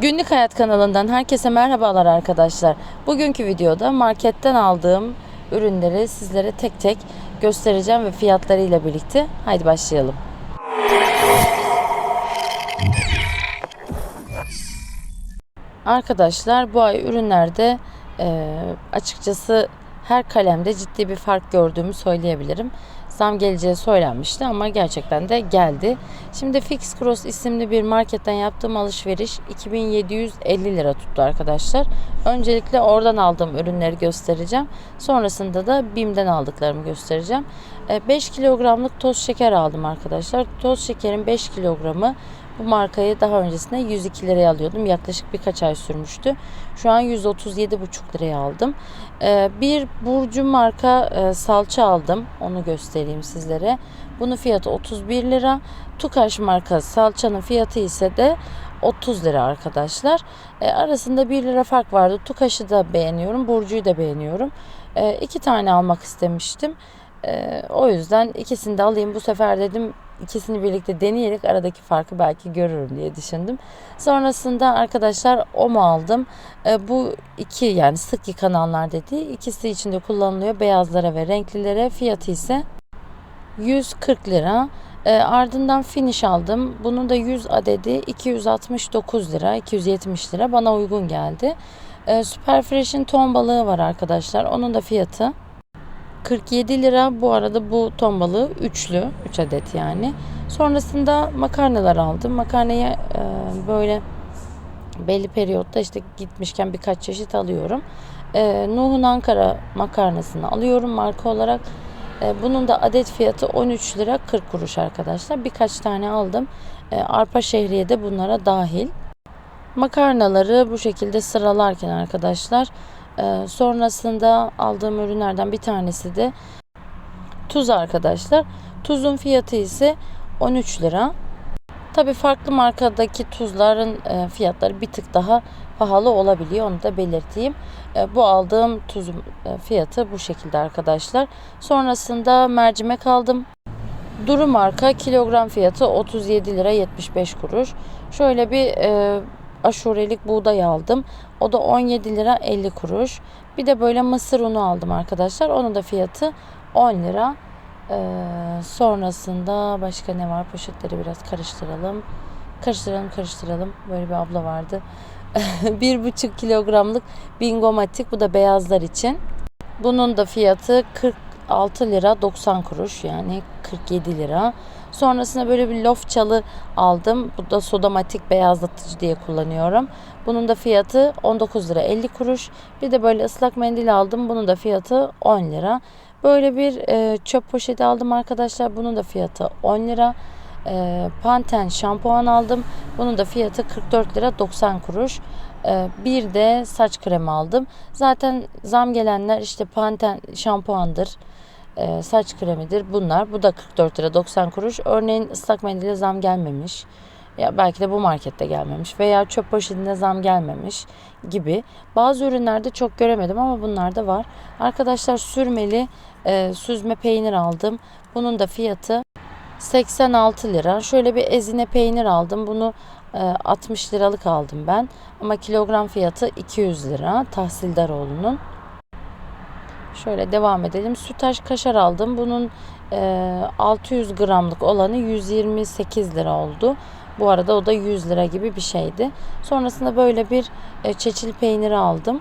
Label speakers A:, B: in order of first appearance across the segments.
A: Günlük Hayat kanalından herkese merhabalar arkadaşlar. Bugünkü videoda marketten aldığım ürünleri sizlere tek tek göstereceğim ve fiyatlarıyla birlikte. Haydi başlayalım. Arkadaşlar bu ay ürünlerde e, açıkçası her kalemde ciddi bir fark gördüğümü söyleyebilirim. Zam geleceği söylenmişti ama gerçekten de geldi. Şimdi Fix Cross isimli bir marketten yaptığım alışveriş 2750 lira tuttu arkadaşlar. Öncelikle oradan aldığım ürünleri göstereceğim. Sonrasında da BİM'den aldıklarımı göstereceğim. 5 kilogramlık toz şeker aldım arkadaşlar. Toz şekerin 5 kilogramı bu markayı daha öncesinde 102 liraya alıyordum. Yaklaşık birkaç ay sürmüştü. Şu an 137,5 liraya aldım. Ee, bir Burcu marka e, salça aldım. Onu göstereyim sizlere. Bunun fiyatı 31 lira. Tukaş marka salçanın fiyatı ise de 30 lira arkadaşlar. E, arasında 1 lira fark vardı. Tukaş'ı da beğeniyorum. Burcu'yu da beğeniyorum. E, iki tane almak istemiştim. E, o yüzden ikisini de alayım. Bu sefer dedim ikisini birlikte deneyerek aradaki farkı belki görürüm diye düşündüm. Sonrasında arkadaşlar OMO aldım. E, bu iki yani sık yıkananlar dediği ikisi içinde kullanılıyor. Beyazlara ve renklilere. Fiyatı ise 140 lira. E, ardından finish aldım. Bunun da 100 adedi 269 lira, 270 lira bana uygun geldi. E, Super Fresh'in ton balığı var arkadaşlar. Onun da fiyatı 47 lira. Bu arada bu ton balığı üçlü, 3 adet yani. Sonrasında makarnalar aldım. Makarnayı e, böyle belli periyotta işte gitmişken birkaç çeşit alıyorum. E, Nuh'un Ankara makarnasını alıyorum marka olarak. E, bunun da adet fiyatı 13 lira 40 kuruş arkadaşlar. Birkaç tane aldım. E, arpa şehriye de bunlara dahil. Makarnaları bu şekilde sıralarken arkadaşlar sonrasında aldığım ürünlerden bir tanesi de tuz arkadaşlar. Tuzun fiyatı ise 13 lira. Tabi farklı markadaki tuzların e, fiyatları bir tık daha pahalı olabiliyor. Onu da belirteyim. E, bu aldığım tuzun e, fiyatı bu şekilde arkadaşlar. Sonrasında mercimek aldım. Duru marka kilogram fiyatı 37 lira 75 kuruş. Şöyle bir aşurelik buğday aldım. O da 17 lira 50 kuruş. Bir de böyle mısır unu aldım arkadaşlar. Onun da fiyatı 10 lira. Ee, sonrasında başka ne var? Poşetleri biraz karıştıralım. Karıştıralım karıştıralım. Böyle bir abla vardı. bir buçuk kilogramlık bingomatik. Bu da beyazlar için. Bunun da fiyatı 46 lira 90 kuruş. Yani 47 lira. Sonrasında böyle bir lof çalı aldım. Bu da sodamatik beyazlatıcı diye kullanıyorum. Bunun da fiyatı 19 lira 50 kuruş. Bir de böyle ıslak mendil aldım. Bunun da fiyatı 10 lira. Böyle bir e, çöp poşeti aldım arkadaşlar. Bunun da fiyatı 10 lira. E, Panten şampuan aldım. Bunun da fiyatı 44 lira 90 kuruş. E, bir de saç kremi aldım. Zaten zam gelenler işte Panten şampuandır e, saç kremidir bunlar. Bu da 44 lira 90 kuruş. Örneğin ıslak mendile zam gelmemiş. Ya belki de bu markette gelmemiş veya çöp poşetinde zam gelmemiş gibi. Bazı ürünlerde çok göremedim ama bunlarda var. Arkadaşlar sürmeli e, süzme peynir aldım. Bunun da fiyatı 86 lira. Şöyle bir ezine peynir aldım. Bunu e, 60 liralık aldım ben. Ama kilogram fiyatı 200 lira. Tahsildaroğlu'nun. Şöyle devam edelim. Sütaş kaşar aldım. Bunun e, 600 gramlık olanı 128 lira oldu. Bu arada o da 100 lira gibi bir şeydi. Sonrasında böyle bir e, çeçil peyniri aldım.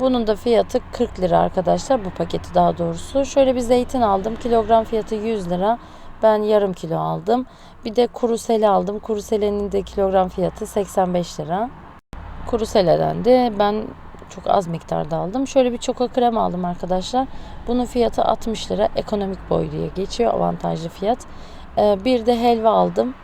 A: Bunun da fiyatı 40 lira arkadaşlar. Bu paketi daha doğrusu. Şöyle bir zeytin aldım. Kilogram fiyatı 100 lira. Ben yarım kilo aldım. Bir de kurusele aldım. Kuruselenin de kilogram fiyatı 85 lira. Kuruseleden de ben çok az miktarda aldım. Şöyle bir çoko krem aldım arkadaşlar. Bunun fiyatı 60 lira. Ekonomik boy diye geçiyor. Avantajlı fiyat. Ee, bir de helva aldım.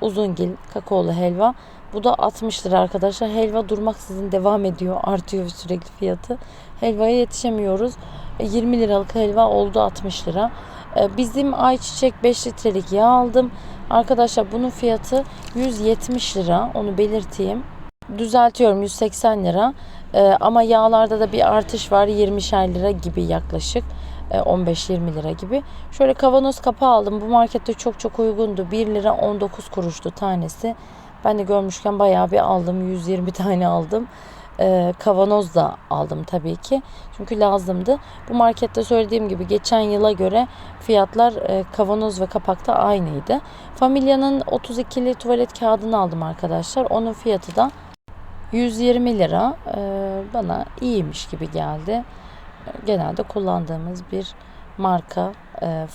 A: Uzungil kakaolu helva. Bu da 60 lira arkadaşlar. Helva durmaksızın devam ediyor. Artıyor sürekli fiyatı. Helvaya yetişemiyoruz. 20 liralık helva oldu 60 lira. Ee, bizim ayçiçek 5 litrelik yağ aldım. Arkadaşlar bunun fiyatı 170 lira. Onu belirteyim. Düzeltiyorum 180 lira. Ee, ama yağlarda da bir artış var 20'şer lira gibi yaklaşık. 15-20 ee, lira gibi. Şöyle kavanoz kapağı aldım. Bu markette çok çok uygundu. 1 lira 19 kuruştu tanesi. Ben de görmüşken bayağı bir aldım. 120 tane aldım. Ee, kavanoz da aldım tabii ki. Çünkü lazımdı. Bu markette söylediğim gibi geçen yıla göre fiyatlar e, kavanoz ve kapakta aynıydı. Familya'nın 32'li tuvalet kağıdını aldım arkadaşlar. Onun fiyatı da 120 lira. Ee, bana iyiymiş gibi geldi. Genelde kullandığımız bir marka e,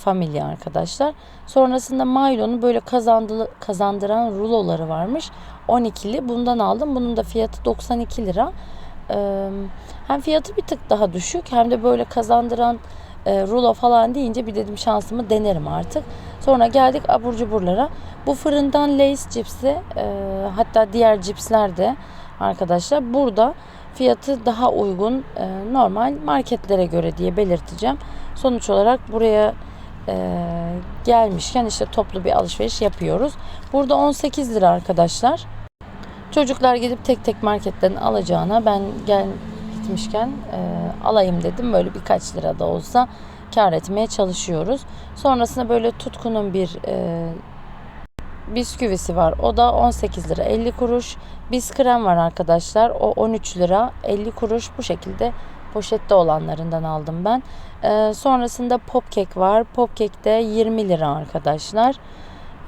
A: arkadaşlar. Sonrasında Milo'nun böyle kazandı, kazandıran ruloları varmış. 12'li bundan aldım. Bunun da fiyatı 92 lira. Ee, hem fiyatı bir tık daha düşük hem de böyle kazandıran e, rulo falan deyince bir dedim şansımı denerim artık. Sonra geldik abur cuburlara. Bu fırından Lay's cipsi e, hatta diğer cipsler de arkadaşlar burada fiyatı daha uygun e, normal marketlere göre diye belirteceğim. Sonuç olarak buraya e, gelmişken işte toplu bir alışveriş yapıyoruz. Burada 18 lira arkadaşlar. Çocuklar gidip tek tek marketten alacağına ben gel gitmişken e, alayım dedim. Böyle birkaç lira da olsa kar etmeye çalışıyoruz. Sonrasında böyle tutkunun bir e, bisküvisi var. O da 18 lira 50 kuruş. Biskrem var arkadaşlar. O 13 lira 50 kuruş. Bu şekilde poşette olanlarından aldım ben. Ee, sonrasında popkek var. Popkek de 20 lira arkadaşlar.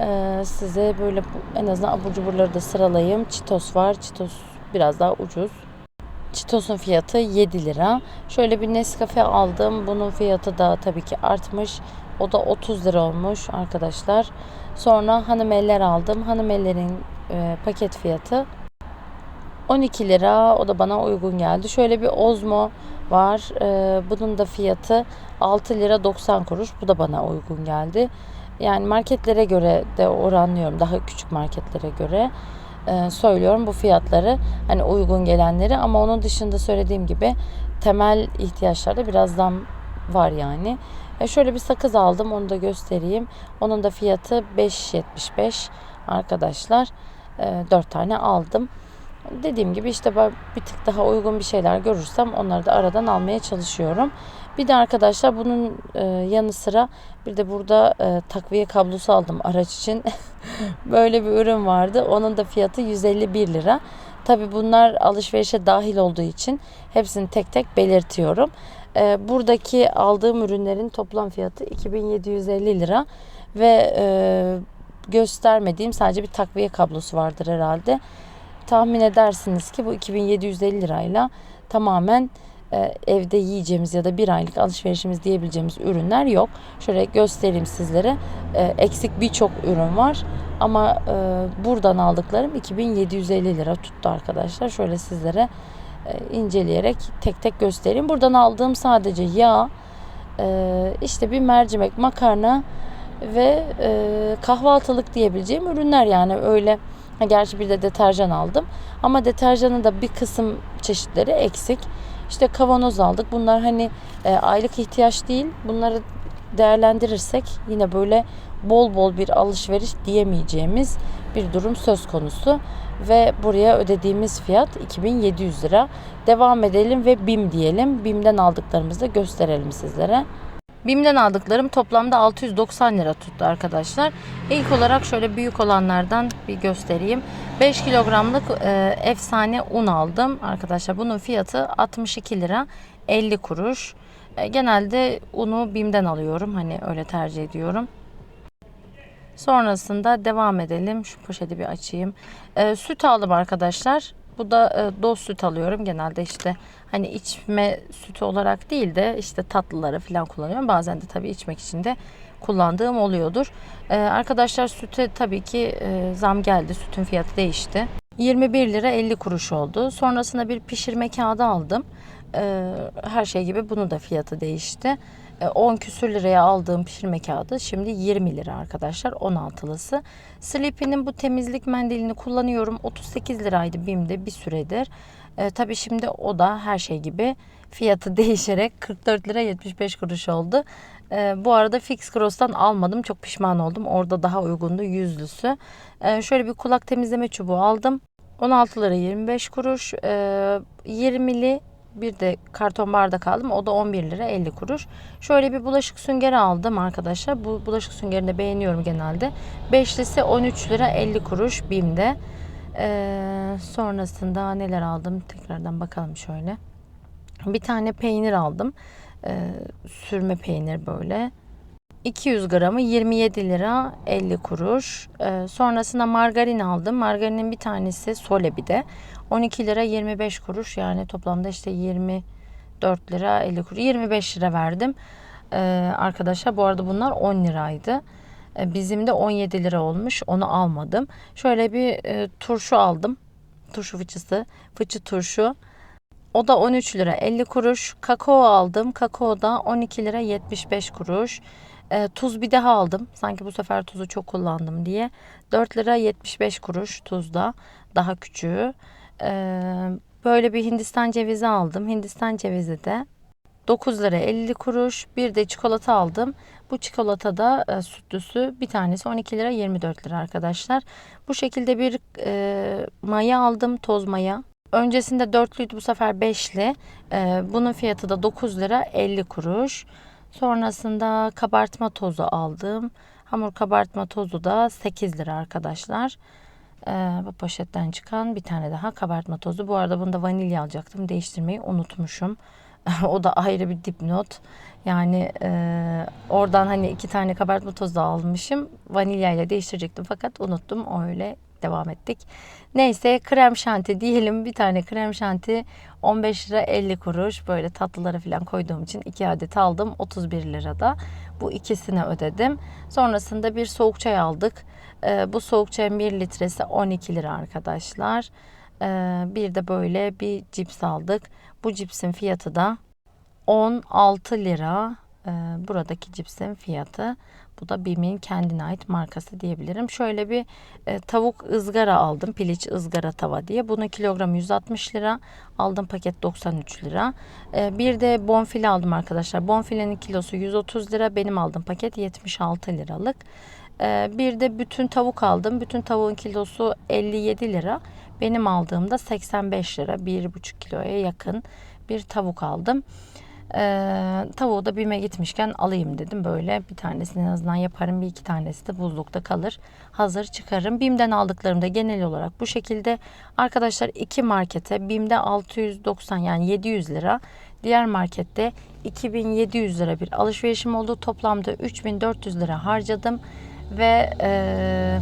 A: Ee, size böyle en azından abur cuburları da sıralayayım. Cheetos var. Cheetos biraz daha ucuz. Cheetos'un fiyatı 7 lira. Şöyle bir Nescafe aldım. Bunun fiyatı da tabii ki artmış. O da 30 lira olmuş arkadaşlar. Sonra hanımeller aldım. Hanımellerin e, paket fiyatı 12 lira. O da bana uygun geldi. Şöyle bir Ozmo var. E, bunun da fiyatı 6 lira 90 kuruş. Bu da bana uygun geldi. Yani marketlere göre de oranlıyorum. Daha küçük marketlere göre e, söylüyorum bu fiyatları. Hani uygun gelenleri ama onun dışında söylediğim gibi temel ihtiyaçlarda biraz zam var yani. E şöyle bir sakız aldım onu da göstereyim. Onun da fiyatı 5.75 arkadaşlar. E, 4 tane aldım. Dediğim gibi işte bir tık daha uygun bir şeyler görürsem onları da aradan almaya çalışıyorum. Bir de arkadaşlar bunun e, yanı sıra bir de burada e, takviye kablosu aldım araç için. Böyle bir ürün vardı. Onun da fiyatı 151 lira. Tabi bunlar alışverişe dahil olduğu için hepsini tek tek belirtiyorum. E, buradaki aldığım ürünlerin toplam fiyatı 2750 lira ve e, göstermediğim sadece bir takviye kablosu vardır herhalde. Tahmin edersiniz ki bu 2750 lirayla tamamen e, evde yiyeceğimiz ya da bir aylık alışverişimiz diyebileceğimiz ürünler yok. Şöyle göstereyim sizlere. E, eksik birçok ürün var ama e, buradan aldıklarım 2750 lira tuttu arkadaşlar. Şöyle sizlere inceleyerek tek tek göstereyim. Buradan aldığım sadece yağ, e, işte bir mercimek, makarna ve e, kahvaltılık diyebileceğim ürünler yani öyle gerçi bir de deterjan aldım. Ama deterjanın da bir kısım çeşitleri eksik. İşte kavanoz aldık. Bunlar hani e, aylık ihtiyaç değil. Bunları değerlendirirsek yine böyle bol bol bir alışveriş diyemeyeceğimiz bir durum söz konusu. Ve buraya ödediğimiz fiyat 2700 lira. Devam edelim ve BİM diyelim. BİM'den aldıklarımızı da gösterelim sizlere. BİM'den aldıklarım toplamda 690 lira tuttu arkadaşlar. İlk olarak şöyle büyük olanlardan bir göstereyim. 5 kilogramlık e, efsane un aldım arkadaşlar. Bunun fiyatı 62 lira 50 kuruş. E, genelde unu BİM'den alıyorum. Hani öyle tercih ediyorum. Sonrasında devam edelim. Şu poşeti bir açayım. E, süt aldım arkadaşlar. Bu da e, doz süt alıyorum. Genelde işte hani içme sütü olarak değil de işte tatlıları falan kullanıyorum. Bazen de tabii içmek için de kullandığım oluyordur. E, arkadaşlar süte tabii ki e, zam geldi. Sütün fiyatı değişti. 21 lira 50 kuruş oldu. Sonrasında bir pişirme kağıdı aldım. E, her şey gibi bunun da fiyatı değişti. E, 10 küsür liraya aldığım pişirme kağıdı şimdi 20 lira arkadaşlar 16'lısı. Sleepy'nin bu temizlik mendilini kullanıyorum. 38 liraydı BİM'de bir süredir. E, tabii şimdi o da her şey gibi fiyatı değişerek 44 lira 75 kuruş oldu. E, bu arada Fix Cross'tan almadım. Çok pişman oldum. Orada daha uygundu yüzlüsü. E, şöyle bir kulak temizleme çubuğu aldım. 16 lira 25 kuruş. E, 20'li bir de karton bardak aldım. O da 11 lira 50 kuruş. Şöyle bir bulaşık süngeri aldım arkadaşlar. Bu bulaşık süngerini beğeniyorum genelde. Beşlisi 13 lira 50 kuruş BİM'de. Ee, sonrasında neler aldım tekrardan bakalım şöyle. Bir tane peynir aldım. Ee, sürme peynir böyle. 200 gramı 27 lira 50 kuruş. Ee, sonrasında margarin aldım. Margarinin bir tanesi Solebi'de. 12 lira 25 kuruş. Yani toplamda işte 24 lira 50 kuruş. 25 lira verdim. Ee, arkadaşlar bu arada bunlar 10 liraydı. Ee, bizim de 17 lira olmuş. Onu almadım. Şöyle bir e, turşu aldım. Turşu fıçısı. Fıçı turşu. O da 13 lira 50 kuruş. Kakao aldım. Kakao da 12 lira 75 kuruş. E, tuz bir daha aldım. Sanki bu sefer tuzu çok kullandım diye. 4 lira 75 kuruş tuzda. Daha küçüğü. E, böyle bir Hindistan cevizi aldım. Hindistan cevizi de 9 lira 50 kuruş. Bir de çikolata aldım. Bu çikolata da e, sütlüsü bir tanesi 12 lira 24 lira arkadaşlar. Bu şekilde bir e, maya aldım. Toz maya. Öncesinde dörtlüydü bu sefer beşli. Ee, bunun fiyatı da 9 lira 50 kuruş. Sonrasında kabartma tozu aldım. Hamur kabartma tozu da 8 lira arkadaşlar. Ee, bu poşetten çıkan bir tane daha kabartma tozu. Bu arada bunda vanilya alacaktım. Değiştirmeyi unutmuşum. o da ayrı bir dipnot. Yani e, oradan hani iki tane kabartma tozu da almışım. Vanilya ile değiştirecektim fakat unuttum. Öyle devam ettik. Neyse krem şanti diyelim. Bir tane krem şanti 15 lira 50 kuruş. Böyle tatlılara falan koyduğum için iki adet aldım. 31 lirada. Bu ikisini ödedim. Sonrasında bir soğuk çay aldık. Ee, bu soğuk çayın 1 litresi 12 lira arkadaşlar. Ee, bir de böyle bir cips aldık. Bu cipsin fiyatı da 16 lira. Ee, buradaki cipsin fiyatı. Bu da Bim'in kendine ait markası diyebilirim. Şöyle bir e, tavuk ızgara aldım. Piliç ızgara tava diye. Bunun kilogram 160 lira. Aldım paket 93 lira. E, bir de bonfile aldım arkadaşlar. Bonfilenin kilosu 130 lira. Benim aldığım paket 76 liralık. E, bir de bütün tavuk aldım. Bütün tavuğun kilosu 57 lira. Benim aldığımda 85 lira. 1,5 kiloya yakın bir tavuk aldım. Ee, tavuğu da BİM'e gitmişken alayım dedim. Böyle bir tanesini en azından yaparım. Bir iki tanesi de buzlukta kalır. Hazır çıkarım. BİM'den aldıklarım da genel olarak bu şekilde. Arkadaşlar iki markete BİM'de 690 yani 700 lira. Diğer markette 2700 lira bir alışverişim oldu. Toplamda 3400 lira harcadım. Ve eee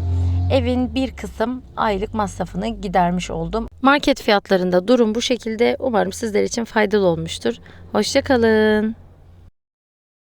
A: evin bir kısım aylık masrafını gidermiş oldum. Market fiyatlarında durum bu şekilde. Umarım sizler için faydalı olmuştur. Hoşçakalın.